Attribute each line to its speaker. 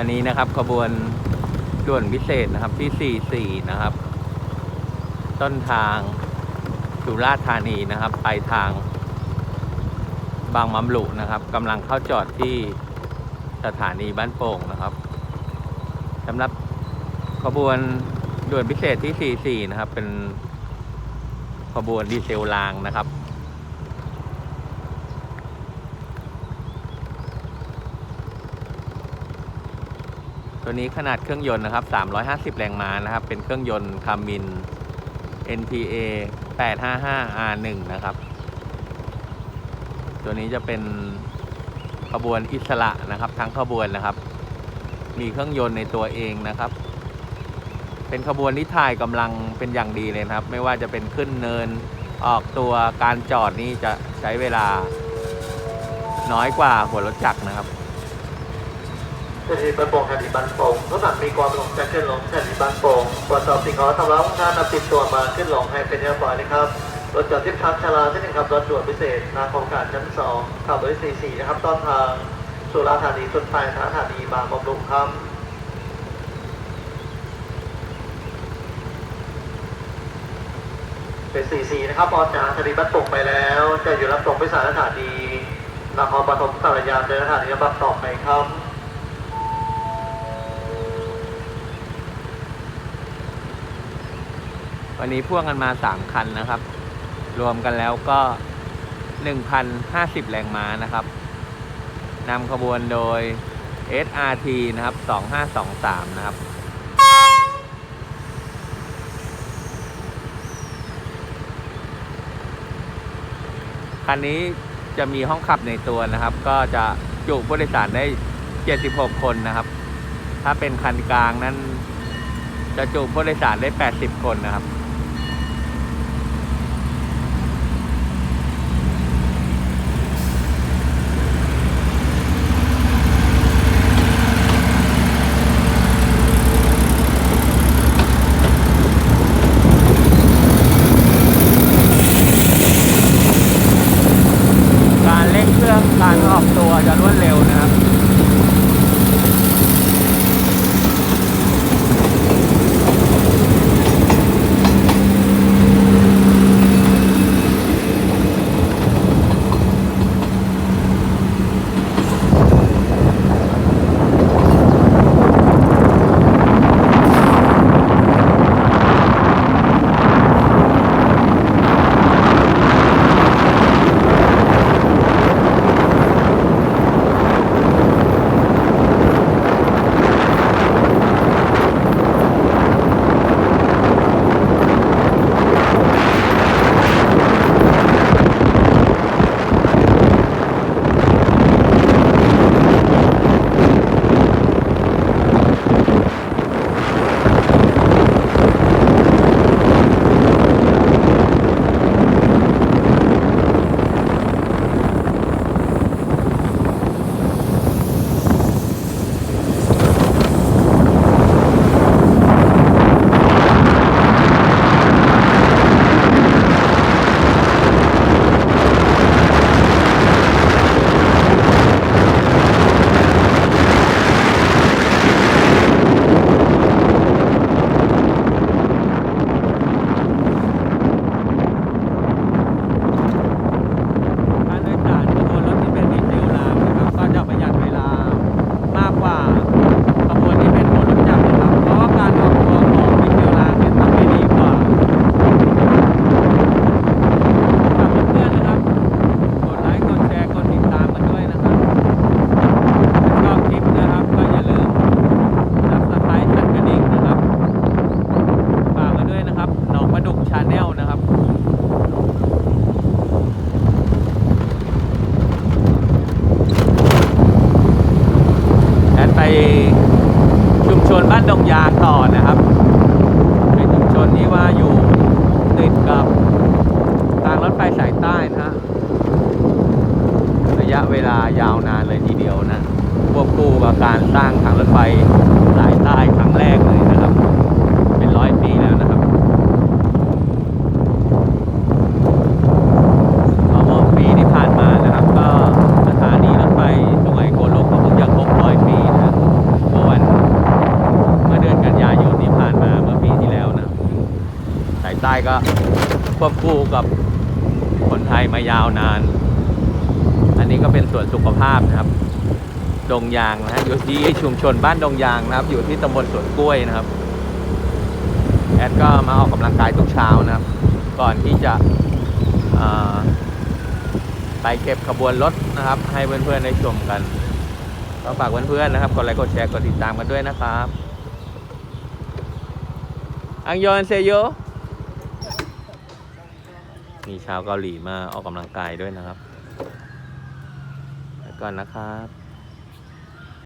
Speaker 1: อนนี้นะครับขบวนด่วนพิเศษนะครับที่ 44 นะครับ ต้นทางสุราษฎร์ธานีนะครับไปทาง บางมำลุนะครับกำลังเข้าจอดที่สถานีบ้านโป่งนะครับสำหรับขบวนด่วนพิเศษที่ 44 นะครับ เป็นขบวนดีเซลรางนะครับ ตัวนี้ขนาดเครื่องยนต์นะครับ 350 แรงม้านะครับ เป็นเครื่องยนต์คามิน NPA 855 R1 นะครับ ตัวนี้จะเป็นขบวนอิสระนะครับ ทั้งขบวนนะครับ มีเครื่องยนต์ในตัวเองนะครับ เป็นขบวนที่ถ่ายกำลังเป็นอย่างดีเลยนะครับ ไม่ว่าจะเป็นขึ้นเนินออกตัวการจอดนี่จะใช้เวลาน้อยกว่าหัวรถจักรนะครับ
Speaker 2: สถานีบ้านโป่งสถานีบ้านโป่งรถบัสมีความลงจะขึ้นลงสถานีบ้านโป่งตรวจสอบสิ่งของสำรับงานนำติดตัวมาขึ้นลงให้เป็นเรียบร้อยนะครับรถจอดที่พักชาลาที่หนึ่งครับรถด่วนพิเศษนาคงการชั้นสองขับรถสี่สี่นะครับต้นทางสุราธานีสุดปลายสถานีบางบำรุงครับเป็นสี่สี่นะครับออกจากสถานีบ้านโป่งไปแล้ว จะอยู่รับส่งไปสารสถานีนครปฐมสารยานเดินสถานีบัตต่อไปครับ
Speaker 1: วันนี้พ่วงกันมา 3 คันนะครับ รวมกันแล้วก็ 1,050 แรงม้านะครับนำขบวนโดย SRT นะครับ 2523 นะครับคันนี้จะมีห้องขับในตัวนะครับ ก็จะจุผู้โดยสารได้ 76 คนนะครับ ถ้าเป็นคันกลางนั้นจะจุผู้โดยสารได้ 80 คนนะครับ ไปชุมชนบ้านดงยางต่อนะครับ เป็นชุมชนที่ว่าอยู่ติดกับทางรถไฟสายใต้นะฮะระยะเวลายาวนานเลยทีเดียวนะควบคู่กับการสร้างทางรถไฟสายใต้ครั้งแรกเลยนะครับ เป็นร้อยปีแล้วนะครับเพราะว่าปีที่ผ่านมานะครับ ก็สถานีรถไฟสุไหงโกลกก็เพิ่งจะครบร้อยปีนะเมื่อวัน ใต้ ก็ควบคู่กับคนไทยมายาวนาน อันนี้ก็เป็นส่วนสุขภาพนะครับ ดงยางนะฮะอยู่ที่ชุมชนบ้านดงยางนะครับ อยู่ที่ตำบลสวนกล้วยนะครับ แอดก็มาออกกำลังกายทุกเช้านะครับ ก่อนที่จะไปเก็บขบวนรถนะครับ ให้เพื่อนๆได้ชมกันก็ฝากเพื่อนๆนะครับ กดไลค์ กดแชร์ กดติดตามกันด้วยนะครับ อังยอนเซโย มีชาวเกาหลีมาออกกำลังกายด้วยนะครับ แล้วก่อนนะครับ